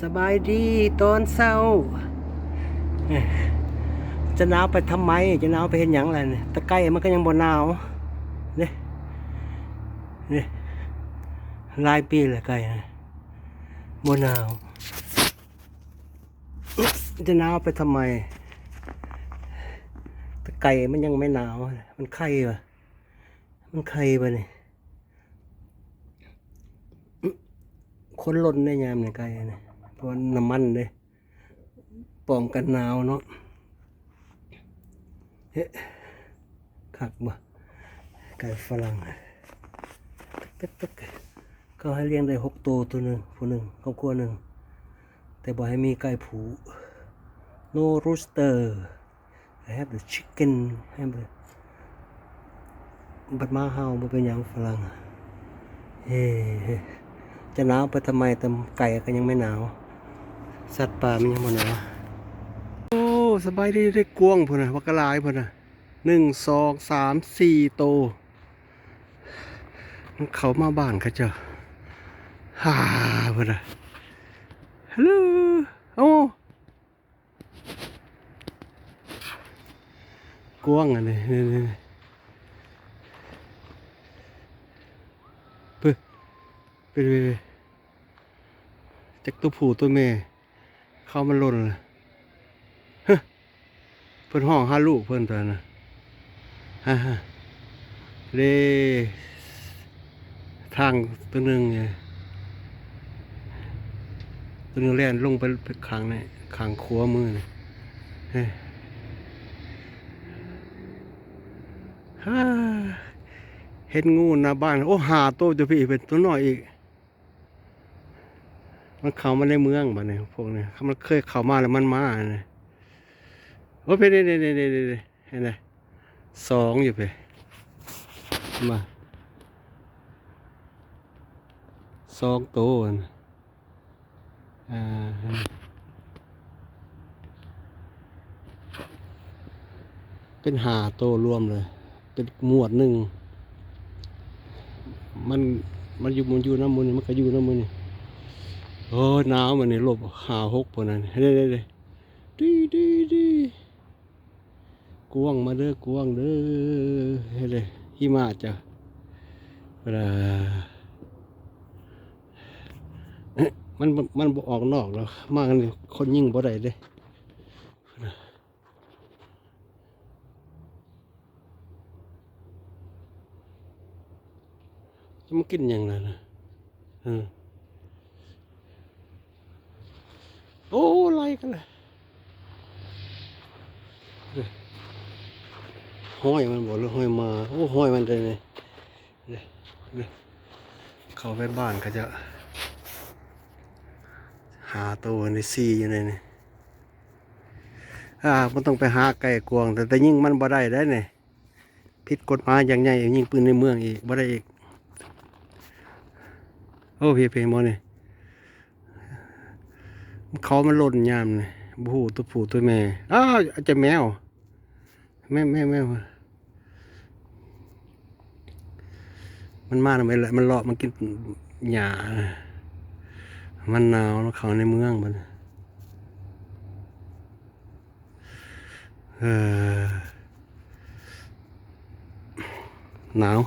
สบายดีตอนเศร้า จะหนาวไปทำไม จะหนาวไปเห็นอย่างไรเนี่ยตะไคร้มันก็ยังบ่หนาวเนี่ยเนี่ยหลายปีแล้วไก่นะบ่หนาว จะหนาวไปทำไม ตะไคร้มันยังไม่หนาว มันไข่ปะมันไข่ปะเนี่ยคนลนได้ยามในไก่เนี่ย เพราะน้ำมันเลยป้องกันหนาวเนาะเฮ้คักบ่ไก่ฝรั่งตึ๊กตึ๊กก็ให้เลี้ยงได้หกตัวตัวหนึ่งผู้หนึ่งครอบครัวหนึ่ง แต่บอกให้มีไก่ผู no rooster I have the chicken ให้บ่บัดมาเฮาบ่เป็นหยังฝรั่งเฮ้จะหนาวไปทำไมแต่ไก่ก็ยังไม่หนาว สัตว์ป่ามันยังไม่หนาวโอ้สบายดีได้กวงพุ่นนะวักกะลายพุ่นนะหนึ่งสองสามสี่โตวมันเขามาบ้านเขาเจ้าฮ่าพุ่นนะฮัลโหลโอ้กวงอันนี้นี่นี่นี่ปึ๊บไปดูจากตัวผู้ตัวแม่ เข้ามันหล่นเลยฮะเพิ่อนห้องหาลูกเพิ่อนตัวนะฮ่าฮ่าเลทางตัวหนึ่งไงตัวหนึงแล่นลงไปขังนี่ขังขัวมือนี่เฮ้ยฮ่าเห็นงูหน้าบ้าน โอ้หาโตวจะพี่เป็นตัวน้อยอีก มันเข้ามาในเมืองบ้านเนี่ยพวกนี้มันเคยเข้ามาแล้วมันมาเนี่ยโอ้ยเป็นนี่นี่นี่นี่นี่เห็นไหมสองอยู่ไปมาสองตัวนะอ่าเป็นหาโตรวมเลย เป็นหมวดหนึ่ง มัน มันอยู่มันอยู่น้ำมันนี่มันก็อยู่น้ำมันนี่ โอ้หนาวมันนี่ลบหาหกปนนั้นเด้เด้เด้ดีดีดีกวางมาเด้อกวางเด้อเฮ้เลยหิมะจ้ะเวลาเอ๊ะมันมันออกนอกแล้วมากันคนยิ่งบ่ได้เด้จะมากินยังไงนะเออ โอ้ไล่กันเลยห้อยมันบอกเลยห้อยมา โอ้ห้อยมันเลยเนี่ยเนี่ยเนี่ยเข้าไปบ้านก็จะ หาตัวในซีอยู่ในนี่อ่ามันต้องไปหาไก่กวางแต่แต่ยิ่งมันบ่ได้ได้เนี่ยผิดกฎหมายอย่างใหญ่ยิ่งปืนในเมืองอีกบ่ได้อีก โอ้พี่เพลงมอนี่ เขามันหล่นยามนี่บูหูตัวผู้ตัวแม่อ้าวอาจจะแมว แม่แม่แม่มันมาทำไมล่ะมันเลาะมันกินหญ้ามันหนาวแล้วเขาในเมืองมันเออหนาว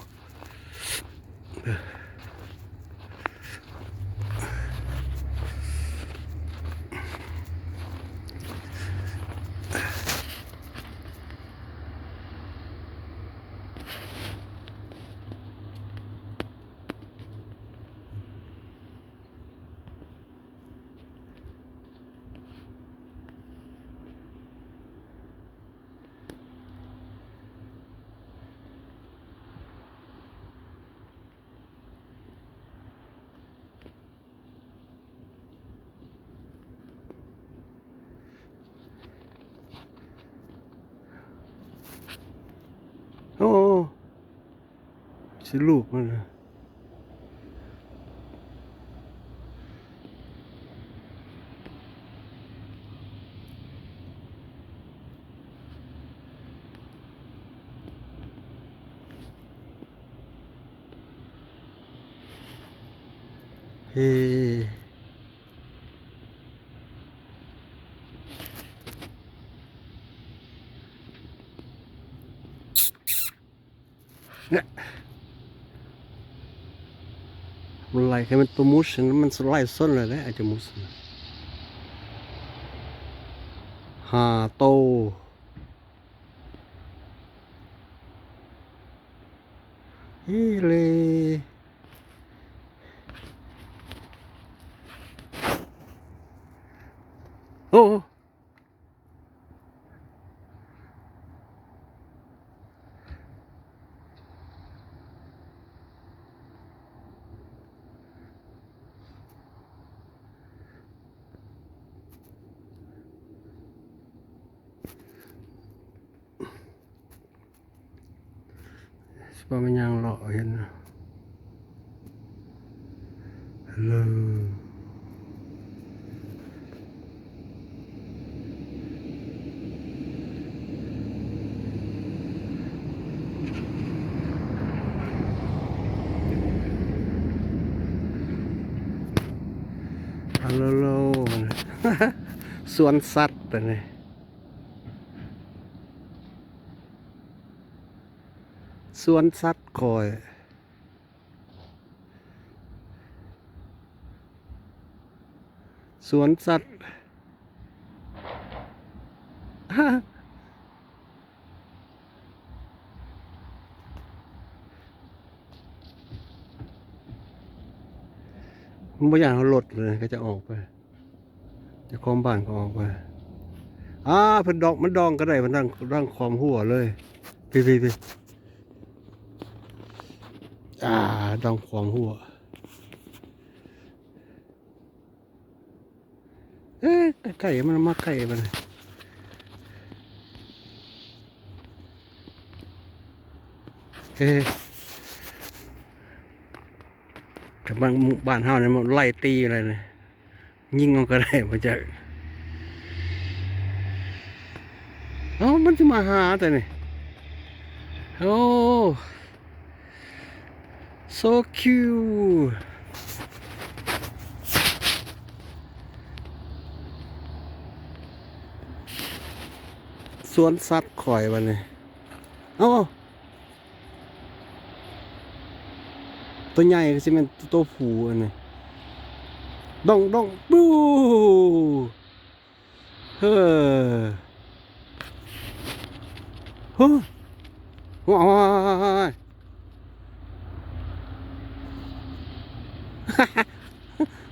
สิลูกมันเฮ้เนี่ย Mulai kami promotion, man sulai sun lah deh aja musun. Ha to. Hele. Oh. ว่ามันยังหล่อเห็นเลยฮัลโหลสวนสัตว์ไปเลย สวนสัตว์คอยสวนสัตว์มันไม่อยากเอารถเลยก็จะออกไป จะคอมบ้านก็ออกไปอ่าเพิ่นดอกมันดองก็ได้มันดังดังคอมหัวเลยพี่พี่พี่ อ่าดองคอมหัวเอ๊ะไก่มันมาไก่มันเอ๊ะกับบางบ้านเฮาเนี่ยมันไล่ตีอะไรเนี่ยยิงมันก็ได้มาจากเอ้ามันจะมาหาแต่นี่โอ้ so cute สวนสัตว์ข่อยวันนี้เอ้าตัวใหญ่ก็สิเป็นตัวผูอันนี้ดองดองบูเฮ้อเฮ้อว้าย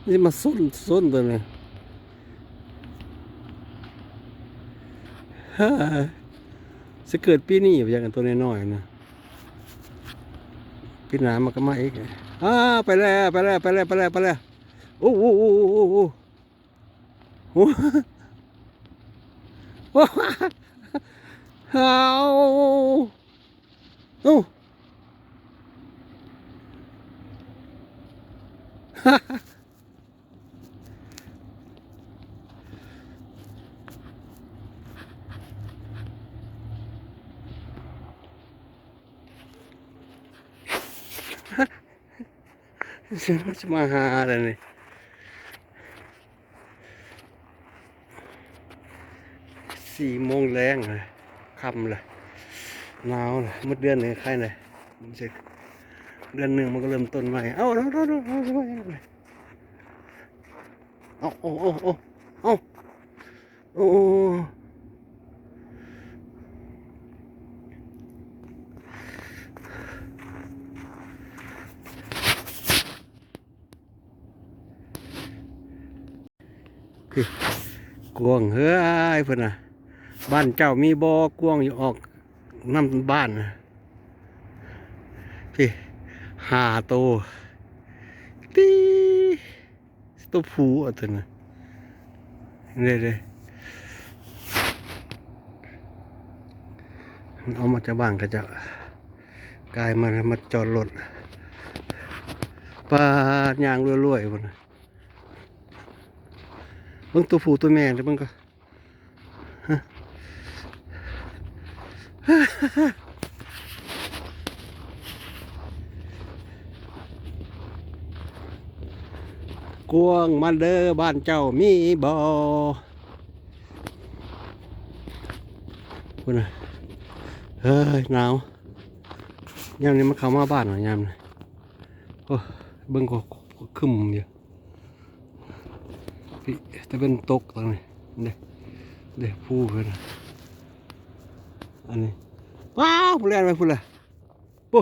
นี่มาส้นส้นตัวเฮ้ยจะเกิดปีนี้ไปยังกันตัวน้อยๆนะปีหนามันก็มาอีกอ่าไปแล้วไปแล้วไปแล้วไปแล้วไปแล้วโอ้โหโอ้โหโอ้โหโอ้โหโอ้โหเอาโอ้ ฉันจะมาหาอะไรนี่สี่โมงแรงเลยค่ำเลยหนาวเลยมืดเดือนเลยใครเลยมันจะ เดือนหนึ่งมันก็เริ่มต้นใหม่เอ้าเอาเอาเอาเอาเอาเอาเอาเอาเอาเอาคือกวงเฮ้ยเพื่อนน่ะบ้านเจ้ามีบอ่อกวงอยู่ออกน้ำบ้านนะพี่ หาโตวตีตัวผูอะตัวน่ะเด้เด้เอามาจากบ้านก็จะกลายมามาจอดรถปลายางรวยๆพุ่นน่ะเบิ่งตัวผูตัวแม่เด้อเบิ่งก็ กวงมาเด้อบ้านเจ้ามีบ่คุณนะเฮ้ยหนาวยามนี้มันเข้ามาบ้านหน่อยยามนี้โอ้เบิ่งก็คึมอยู่พี่แต่เป็นตกตรงนี้เด้เด้ผู้เพิ่นน่ะอันนี้ว้าวผู้แล่นไปพุ่นล่ะปุ๊